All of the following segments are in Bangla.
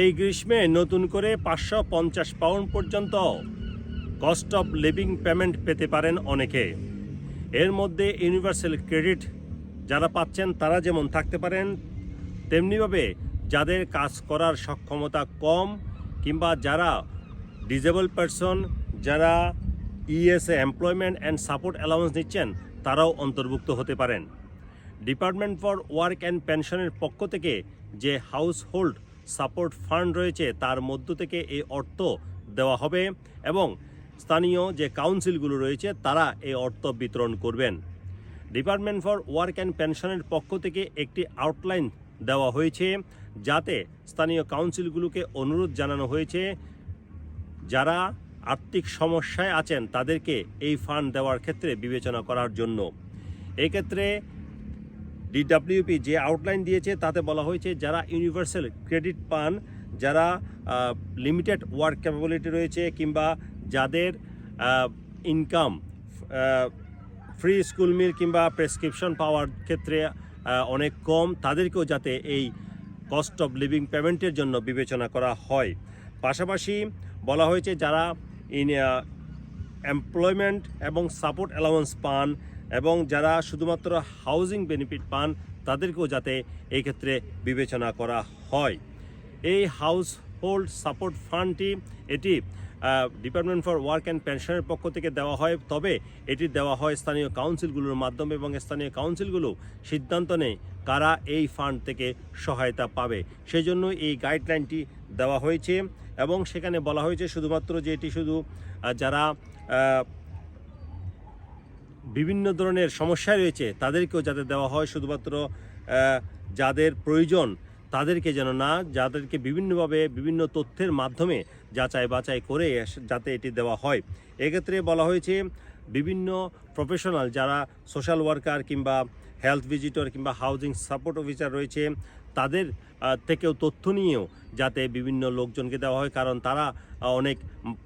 এই গ্রীষ্মে নতুন করে পাঁচশো পঞ্চাশ পাউন্ড পর্যন্ত কস্ট অফ লিভিং পেমেন্ট পেতে পারেন অনেকে। এর মধ্যে ইউনিভার্সাল ক্রেডিট যারা পাচ্ছেন তারা যেমন থাকতে পারেন, তেমনিভাবে যাদের কাজ করার সক্ষমতা কম কিংবা যারা ডিজেবল পারসন যারা ESA employment and support allowance নিচ্ছেন, তারাও অন্তর্ভুক্ত হতে পারেন। ডিপার্টমেন্ট ফর ওয়ার্ক অ্যান্ড পেনশনের পক্ষ থেকে যে হাউস হোল্ড সাপোর্ট ফান্ড রয়েছে, তার মধ্য থেকে এই অর্থ দেওয়া হবে এবং স্থানীয় যে কাউন্সিলগুলো রয়েছে, তারা এই অর্থ বিতরণ করবেন। ডিপার্টমেন্ট ফর ওয়ার্ক অ্যান্ড পেনশনের পক্ষ থেকে একটি আউটলাইন দেওয়া হয়েছে, যাতে স্থানীয় কাউন্সিলগুলোকে অনুরোধ জানানো হয়েছে, যারা আর্থিক সমস্যায় আছেন, তাদেরকে এই ফান্ড দেওয়ার ক্ষেত্রে বিবেচনা করার জন্য। এক্ষেত্রে ডিডাব্লিউপি যে আউটলাইন দিয়েছে, তাতে বলা হয়েছে যারা ইউনিভার্সাল ক্রেডিট পান, যারা লিমিটেড ওয়ার্ক ক্যাপাবিলিটি রয়েছে কিংবা যাদের ইনকাম ফ্রি স্কুল মিল কিংবা প্রেসক্রিপশন পাওয়ার ক্ষেত্রে অনেক কম, তাদেরকেও যাতে এই কস্ট অফ লিভিং পেমেন্টের জন্য বিবেচনা করা হয়। পাশাপাশি বলা হয়েছে যারা ইন এমপ্লয়মেন্ট এবং সাপোর্ট অ্যালাউন্স পান এবং যারা শুধুমাত্র হাউজিং বেনিফিট পান, তাদেরকেও যাতে এই ক্ষেত্রে বিবেচনা করা হয়। এই হাউস হোল্ড সাপোর্ট ফান্ডটি এটি ডিপার্টমেন্ট ফর ওয়ার্ক অ্যান্ড পেনশনের পক্ষ থেকে দেওয়া হয়। তবে এটি দেওয়া হয় স্থানীয় কাউন্সিলগুলোর মাধ্যমে এবং স্থানীয় কাউন্সিলগুলো সিদ্ধান্ত নেয় কারা এই ফান্ড থেকে সহায়তা পাবে। সেই জন্য এই গাইডলাইনটি দেওয়া হয়েছে এবং সেখানে বলা হয়েছে শুধুমাত্র যে এটি শুধু যারা বিভিন্ন ধরনের সমস্যা রয়েছে, তাদেরকেও যাতে দেওয়া হয়। শুধুমাত্র যাদের প্রয়োজন, তাদেরকে যেন না, যাদেরকে বিভিন্নভাবে বিভিন্ন তথ্যের মাধ্যমে যাচাই বাছাই করে যাতে এটি দেওয়া হয়। এক্ষেত্রে বলা হয়েছে, বিভিন্ন প্রফেশনাল যারা সোশ্যাল ওয়ার্কার কিংবা হেলথ ভিজিটর কিংবা হাউজিং সাপোর্ট অফিসার রয়েছে তাদের থেকেও তথ্য নিয়েও যাতে বিভিন্ন লোকজনকে দেওয়া হয়। কারণ তারা অনেক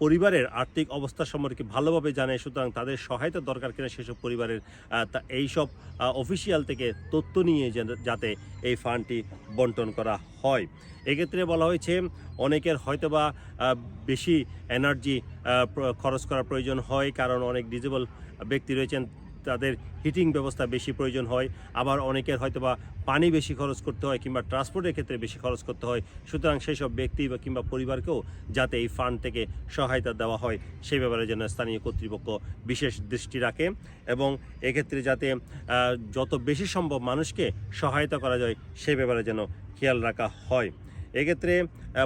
পরিবারের আর্থিক অবস্থা সম্পর্কে ভালোভাবে জানে, সুতরাং তাদের সহায়তা দরকার কিনা সেসব পরিবারের এইসব অফিসিয়াল থেকে তথ্য নিয়ে যাতে এই ফান্ডটি বন্টন করা হয়। এক্ষেত্রে বলা হয়েছে, অনেকের হয়তোবা বেশি এনার্জি খরচ করার প্রয়োজন হয়। কারণ অনেক ডিজেবল ব্যক্তি রয়েছেন তাদের হিটিং ব্যবস্থা বেশি প্রয়োজন হয়। আবার অনেকের হয়তোবা পানি বেশি খরচ করতে হয় কিংবা ট্রান্সপোর্টের ক্ষেত্রে বেশি খরচ করতে হয়। সুতরাং সেই সব ব্যক্তি বা কিংবা পরিবারকেও যাতে এই ফান্ড থেকে সহায়তা দেওয়া হয় সেই ব্যাপারে যেন স্থানীয় কর্তৃপক্ষ বিশেষ দৃষ্টি রাখে এবং এক্ষেত্রে যাতে যত বেশি সম্ভব মানুষকে সহায়তা করা যায় সেই ব্যাপারে যেন খেয়াল রাখা হয়। এক্ষেত্রে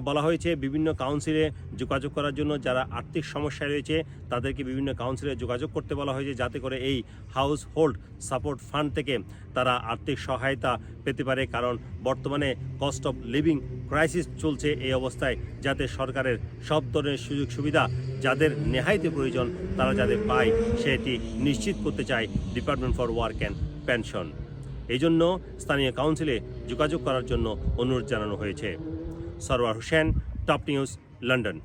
বলা হয়েছে বিভিন্ন কাউন্সিলে যোগাযোগ করার জন্য যারা আর্থিক সমস্যায় রয়েছে, তাদেরকে বিভিন্ন কাউন্সিলে যোগাযোগ করতে বলা হয়েছে যাতে করে এই হাউস হোল্ড সাপোর্ট ফান্ড থেকে তারা আর্থিক সহায়তা পেতে পারে। কারণ বর্তমানে কস্ট অফ লিভিং ক্রাইসিস চলছে এই অবস্থায়, যাতে সরকারের সব ধরনের সুযোগ সুবিধা যাদের নেহাইতে প্রয়োজন তারা যাতে পায়, সেটি নিশ্চিত করতে চায় department for work and pension এই জন্য স্থানীয় কাউন্সিলে যোগাযোগ করার জন্য অনুরোধ জানানো হয়েছে। Sarwar Hossain top news London